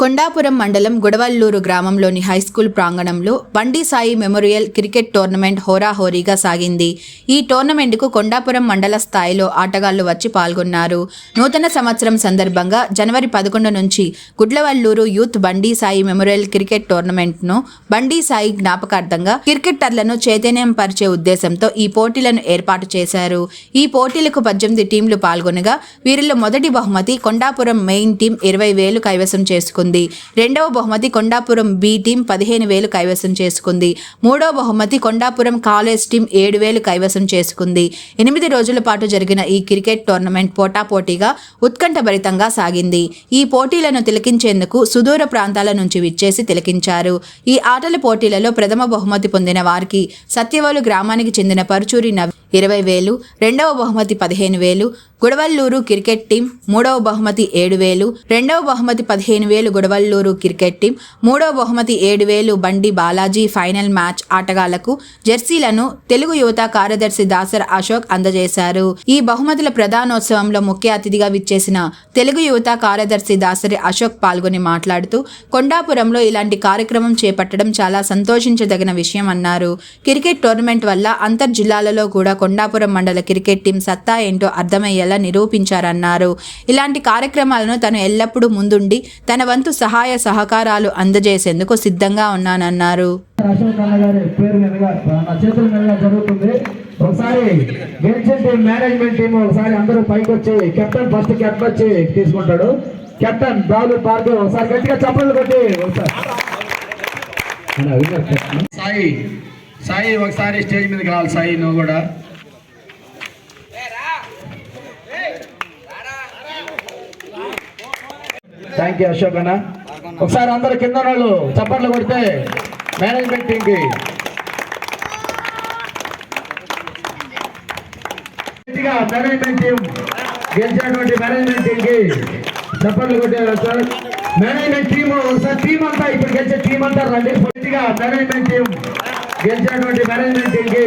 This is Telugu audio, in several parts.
కొండాపురం మండలం గుడవల్లూరు గ్రామంలోని హైస్కూల్ ప్రాంగణంలో బండి సాయి మెమోరియల్ క్రికెట్ టోర్నమెంట్ హోరాహోరీగా సాగింది. ఈ టోర్నమెంట్కు కొండాపురం మండల స్థాయిలో ఆటగాళ్ళు వచ్చి పాల్గొన్నారు. నూతన సంవత్సరం సందర్భంగా జనవరి పదకొండు నుంచి గుడ్లవల్లూరు యూత్ బండి సాయి మెమోరియల్ క్రికెట్ టోర్నమెంట్ను బండి సాయి జ్ఞాపకార్థంగా క్రికెటర్లను చైతన్యం పరిచే ఉద్దేశంతో ఈ పోటీలను ఏర్పాటు చేశారు. ఈ పోటీలకు పద్దెనిమిది టీంలు పాల్గొనగా వీరిలో మొదటి బహుమతి కొండాపురం మెయిన్ టీం ఇరవై వేలు కైవసం చేసుకుంది. రెండవ బహుమతి కొండాపురం బి టీం పదిహేను వేలు కైవసం చేసుకుంది. మూడవ బహుమతి కొండాపురం కాలేజ్ టీం ఏడు వేలు కైవసం చేసుకుంది. ఎనిమిది రోజుల పాటు జరిగిన ఈ క్రికెట్ టోర్నమెంట్ పోటాపోటీగా ఉత్కంఠభరితంగా సాగింది. ఈ పోటీలను తిలకించేందుకు సుదూర ప్రాంతాల నుంచి విచ్చేసి తిలకించారు. ఈ ఆటల పోటీలలో ప్రథమ బహుమతి పొందిన వారికి సత్యవాలు గ్రామానికి చెందిన పరుచూరి నవ్ ఇరవై వేలు రెండవ బహుమతి పదిహేను వేలు గుడవల్లూరు క్రికెట్ టీం మూడవ బహుమతి ఏడు వేలు రెండవ బహుమతి పదిహేను వేలు గుడవల్లూరు క్రికెట్ టీం మూడవ బహుమతి ఏడు వేలు బండి బాలాజీ ఫైనల్ మ్యాచ్ ఆటగాళ్ళకు జెర్సీలను తెలుగు యువత కార్యదర్శి దాసర్ అశోక్ అందజేశారు. ఈ బహుమతుల ప్రధానోత్సవంలో ముఖ్య అతిథిగా విచ్చేసిన తెలుగు యువత కార్యదర్శి దాసరి అశోక్ పాల్గొని మాట్లాడుతూ కొండాపురంలో ఇలాంటి కార్యక్రమం చేపట్టడం చాలా సంతోషించదగిన విషయం అన్నారు. క్రికెట్ టోర్నమెంట్ వల్ల అంతర్ జిల్లాలలో కూడా కొండాపురం మండల క్రికెట్ టీం సత్తా ఏంటో అర్థమయ్యేలా నిరూపించారన్నారు. ఇలాంటి కార్యక్రమాలను తను ఎల్లప్పుడూ ముందుండి తన వంతు సహాయ సహకారాలు అందజేసేందుకు సిద్ధంగా ఉన్నానన్నారు. ఒకసారి గెలిచిన టీం మేనేజ్మెంట్ టీం ఒకసారి అందరూ పైకి వచ్చి కెప్టెన్ ఫస్ట్ కెప్టెన్ వచ్చి తీసుకుంటాడు. కెప్టెన్ బాలు ఒకసారి గట్టిగా చప్పట్లు కొట్టి. సాయి సాయి ఒకసారి స్టేజ్ మీదకి రావాలి సాయి నువ్వు కూడా. థ్యాంక్ యూ అశోక్ అన్న. ఒకసారి అందరు కింద వాళ్ళు చప్పట్లు కొడితే మేనేజ్మెంట్ టీంకి గట్టిగా మేనేజ్మెంట్ టీం గెలిచినటువంటి మేనేజ్మెంట్ టీంకి చప్పట్లు కొట్టారు సార్. మేనేజ్మెంట్ టీం ఒకసారి టీం అంతా ఇప్పుడు గెలిచే టీం అంతా రండి. గట్టిగా మేనేజ్మెంట్ టీం గెలిచినటువంటి మేనేజ్మెంట్ టీంకి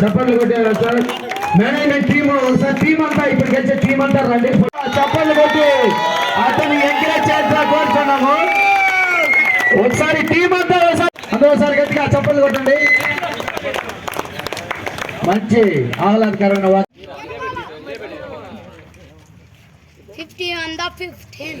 చప్పట్లు కొట్టారు సార్. మేనేజ్మెంట్ టీం ఒకసారి టీం అంతా ఇప్పుడు గెలిచే టీం అంతా రండి. చప్పట్లు కొట్టి. అతను ఎంకరేజ్ చేస్తా కోరుతున్నాము. ఒకసారి టీం అంతా ఒకసారి అందరూ ఒకసారి గట్టిగా చప్పట్లు కొట్టండి. మంచి ఆహ్లాదకరమైన వార్త 50 on the 15.